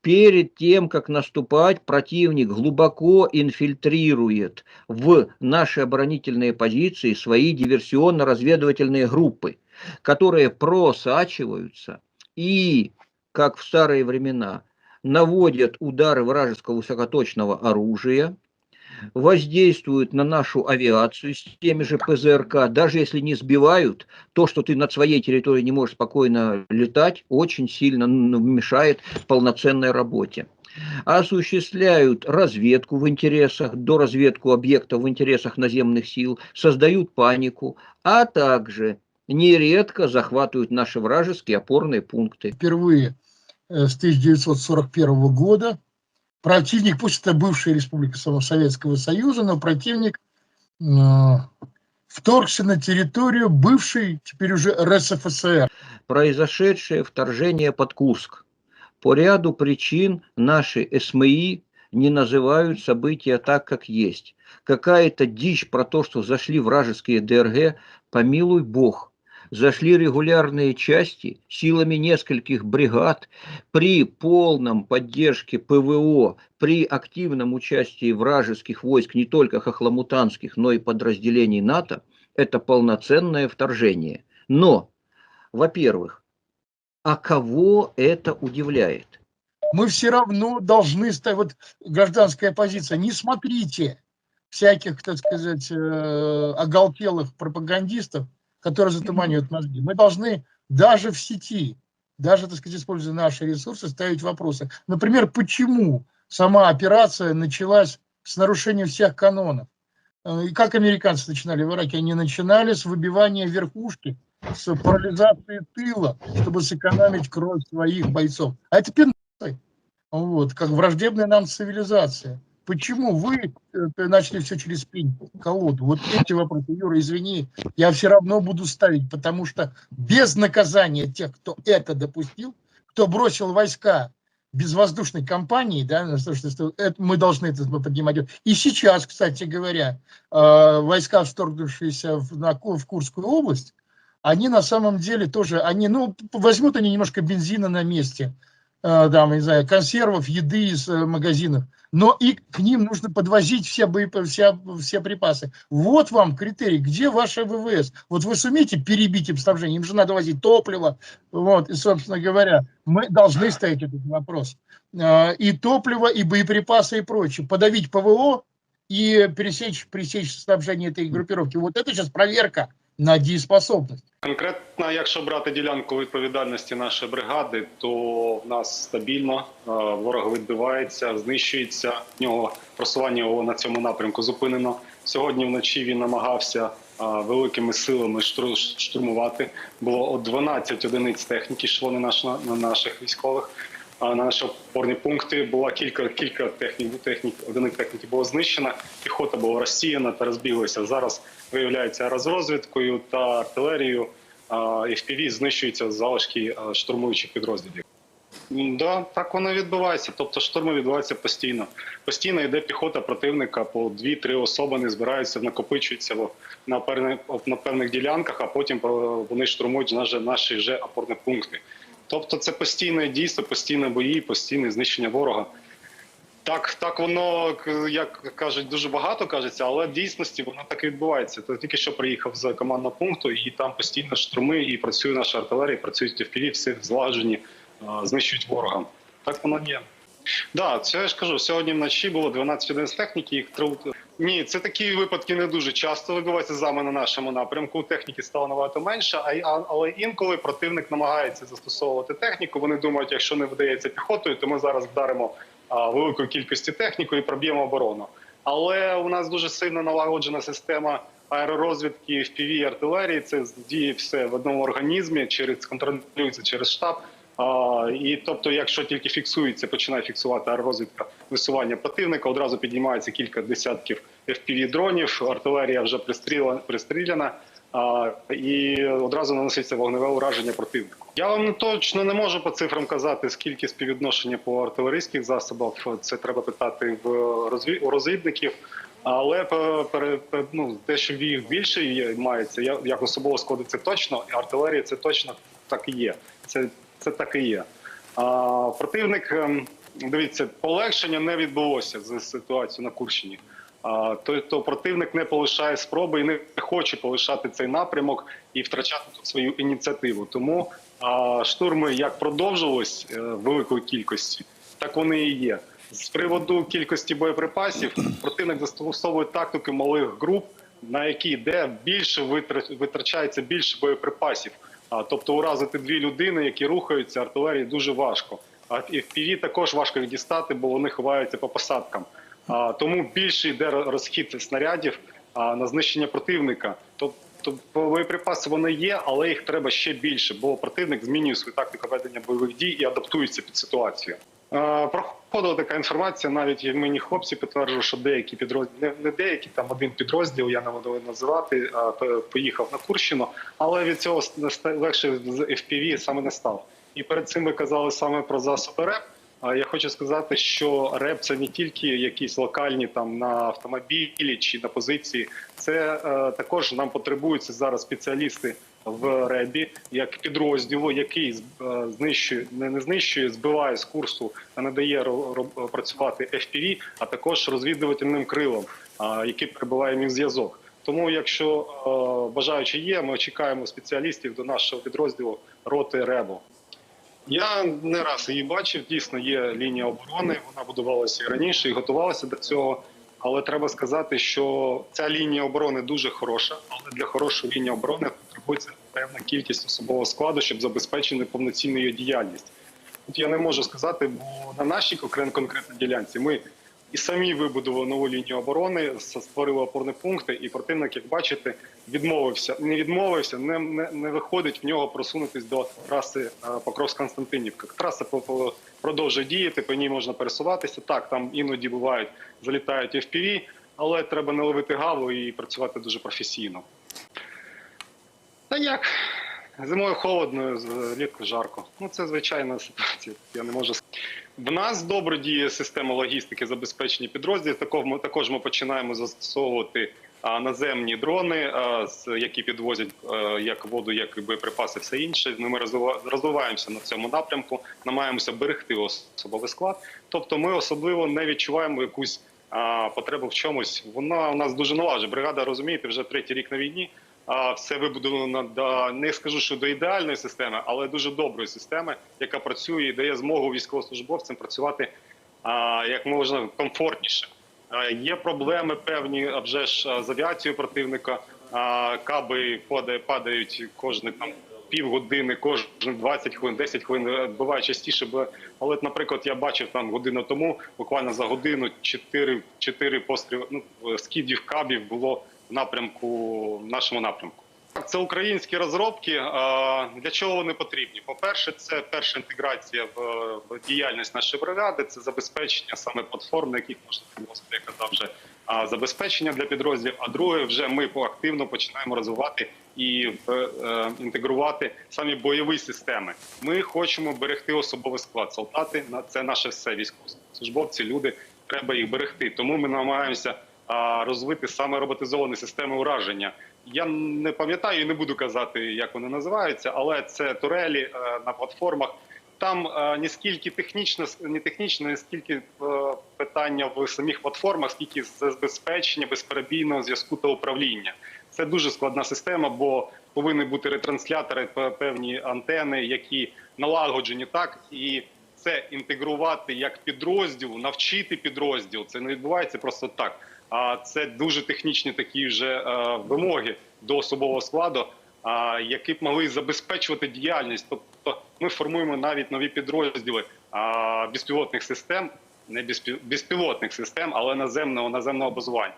Перед тем, как наступать, противник глубоко инфильтрирует в наши оборонительные позиции свои диверсионно-разведывательные группы, которые просачиваются и, как в старые времена, наводят удары вражеского высокоточного оружия, воздействуют на нашу авиацию с теми же ПЗРК, даже если не сбивают, то, что ты над своей территорией не можешь спокойно летать, очень сильно н- мешает полноценной работе. Осуществляют разведку в интересах, доразведку объектов в интересах наземных сил, создают панику, а также нередко захватывают наши вражеские опорные пункты. впервые э, с 1941 года. Противник, пусть это бывшая республика Советского Союза, но противник э, вторгся на территорию бывшей, теперь уже РСФСР. произошедшее вторжение под Курск. По ряду причин наши СМИ не называют события так, как есть. Какая-то дичь про то, что зашли вражеские ДРГ, помилуй бог. Зашли регулярные части силами нескольких бригад при полном поддержке ПВО, при активном участии вражеских войск, не только хохломутанских, но и подразделений НАТО, это полноценное вторжение. Но, во-первых, а кого это удивляет? Мы все равно должны стать, вот гражданская позиция, не смотрите всяких, так сказать, э, оголтелых пропагандистов, которые затуманивают мозги. Мы должны даже в сети, даже, так сказать, используя наши ресурсы, ставить вопросы. Например, почему сама операция началась с нарушения всех канонов? Э, И как американцы начинали в Ираке? Они начинали с выбивания верхушки, с парализации тыла, чтобы сэкономить кровь своих бойцов. А это пенаты, вот, как враждебная нам цивилизация. Почему вы э, начали все через колоду? Вот эти вопросы, Юра, извини, я все равно буду ставить, потому что без наказания тех, кто это допустил, кто бросил войска без воздушной кампании, да, на то, что это- мы должны это поднимать. И сейчас, кстати говоря, э, войска, вторгнувшиеся в, в Курскую область, они на самом деле тоже, они, ну, возьмут они немножко бензина на месте, там, не знаю, консервов, еды из э, магазинов, но и к ним нужно подвозить все, боепо- вся, все припасы. Вот вам критерий, где ваши ВВС? Вот вы сумеете перебить им снабжение? Им же надо возить топливо, вот, и, собственно говоря, мы должны ставить этот вопрос. Э, И топливо, и боеприпасы, и прочее. Подавить ПВО и пересечь, пресечь снабжение этой группировки. Вот это сейчас проверка на дееспособность. Конкретно, якщо брати ділянку відповідальності нашої бригади, то в нас стабільно е, ворог відбивається, знищується. В нього просування його на цьому напрямку зупинено. Сьогодні вночі він намагався е, великими силами штурмувати. Було от 12 одиниць техніки, йшло на наших військових. На наші опорні пункти було кілька кілька технік, технік одиниць техніки було знищено. Піхота була розсіяна та розбіглася. Зараз виявляється розвідкою та артилерією. а, FPV знищуються залишки штурмуючих підрозділів. Да, так воно відбувається. Тобто штурми відбуваються постійно. Постійно йде піхота противника по 2-3 особи, не збираються, накопичуються на певних, на певних ділянках, а потім е, вони штурмують наші, наші вже опорні пункти. Тобто це постійне дійство, постійні бої, постійне знищення ворога. Так, так воно як кажуть, дуже багато кажеться, але в дійсності воно так і відбувається. То тільки що приїхав з командного пункту, і там постійно штурми, і працює наша артилерія, працюють FPV, всі злагоджені, знищують ворога. Так воно є. Да, це я ж кажу. Сьогодні вночі було 12 одиниць техніки. Їх ні, це такі випадки не дуже часто відбуваються саме на нашому напрямку. Техніки стало набагато менше, але інколи противник намагається застосовувати техніку. Вони думають, якщо не вдається піхотою, то ми зараз вдаримо великою кількістю техніку і проб'ємо оборону. Але у нас дуже сильно налагоджена система аеророзвідки FPV і артилерії. Це діє все в одному організмі, через контролюється через штаб. І тобто, якщо тільки фіксується, починає фіксувати аеророзвідка висування противника, одразу піднімається кілька десятків FPV дронів, артилерія вже пристріляна, пристріляна і одразу наноситься вогневе ураження противнику. Я вам точно не можу по цифрам казати, скільки співвідношення по артилерійських засобах. Це треба питати в у розвідників. Але ну, те, що їх більше мається, як особового складу, це точно, і артилерія це точно так і є. Це, це так і є. А, противник ем, дивіться, полегшення не відбулося з ситуацією на Курщині. А, то, то противник не полишає спроби і не хоче полишати цей напрямок і втрачати тут свою ініціативу. Тому а, штурми як продовжувались е, великої кількості, так вони і є. З приводу кількості боєприпасів противник застосовує тактики малих груп, на які де більше витра- витрачається більше боєприпасів. Тобто уразити дві людини, які рухаються, артилерії дуже важко. А ПІВі також важко їх дістати, бо вони ховаються по посадкам. Тому більше йде розхід снарядів на знищення противника. Тобто боєприпаси вони є, але їх треба ще більше, бо противник змінює свою тактику ведення бойових дій і адаптується під ситуацію. Е, Проходила така інформація, навіть мені хлопці підтверджували, що деякі підрозділи, не, деякі, там один підрозділ, я не буду називати, а, поїхав на Курщину, але від цього легше з FPV саме не стало. І перед цим ви казали саме про засоби РЕП. А я хочу сказати, що РЕП це не тільки якісь локальні там на автомобілі чи на позиції. Це е, також нам потребуються зараз спеціалісти в РЕБі як підрозділу, який е, знищує, не, знищує, збиває з курсу та не дає працювати FPV, а також розвідувальним крилом, який перебуває між зв'язок. Тому, якщо е, бажаючі є, ми чекаємо спеціалістів до нашого підрозділу роти РЕБу. Я не раз її бачив. Дійсно, є лінія оборони. Вона будувалася і раніше і готувалася до цього. Але треба сказати, що ця лінія оборони дуже хороша, але для хорошої лінії оборони потребується певна кількість особового складу, щоб забезпечити повноцінну її діяльність. Тут я не можу сказати, бо на нашій конкретній ділянці ми і самі вибудували нову лінію оборони, створили опорні пункти, і противник, як бачите, відмовився, не відмовився, не, не, не виходить в нього просунутись до траси е, Покровськ-Константинівка. Траса продовжує діяти, по ній можна пересуватися. Так, там іноді бувають, залітають FPV, але треба не ловити гаву і працювати дуже професійно. Та як? Зимою холодно, влітку жарко. Ну це звичайна ситуація. Я не можу. В нас добре діє система логістики забезпечення підрозділів. Також ми починаємо застосовувати наземні дрони, які підвозять як воду, як боєприпаси, все інше. Ми, ми розвиваємося на цьому напрямку, намагаємося берегти особовий склад. Тобто, ми особливо не відчуваємо якусь потребу в чомусь. Вона у нас дуже налажена. Бригада розумієте, вже третій рік на війні. Все вибудовано до не скажу, що до ідеальної системи, але дуже доброї системи, яка працює і дає змогу військовослужбовцям працювати як можна комфортніше. Є проблеми певні, а вже ж з авіацією противника. Каби падають кожні там півгодини, кожні 20 хвилин, 10 хвилин. е, Буває частіше, але, наприклад, я бачив там годину тому, буквально за годину 4, 4 постріли ну, скидів кабів було напрямку нашому напрямку. Це українські розробки. Для чого вони потрібні? По-перше, це перша інтеграція в, діяльність нашої бригади, це забезпечення саме платформ, на яких можна я казав вже забезпечення для підрозділів. А друге, вже ми активно починаємо розвивати і е, інтегрувати самі бойові системи. Ми хочемо берегти особовий склад. Солдати це наше все військовослужбовці, люди. Треба їх берегти. Тому ми намагаємося розвити саме роботизовані системи ураження. Я не пам'ятаю і не буду казати, як вони називаються, але це турелі е, на платформах. Там не скільки технічно, не технічно, не скільки е, питання в самих платформах, скільки забезпечення безперебійного зв'язку та управління. Це дуже складна система, бо повинні бути ретранслятори, певні антени, які налагоджені так і. Це інтегрувати як підрозділ, навчити підрозділ. Це не відбувається просто так. А це дуже технічні такі вже е, вимоги до особового складу, які б могли забезпечувати діяльність. Тобто, ми формуємо навіть нові підрозділи безпілотних систем, не безпі- безпілотних систем, але наземного наземного базування.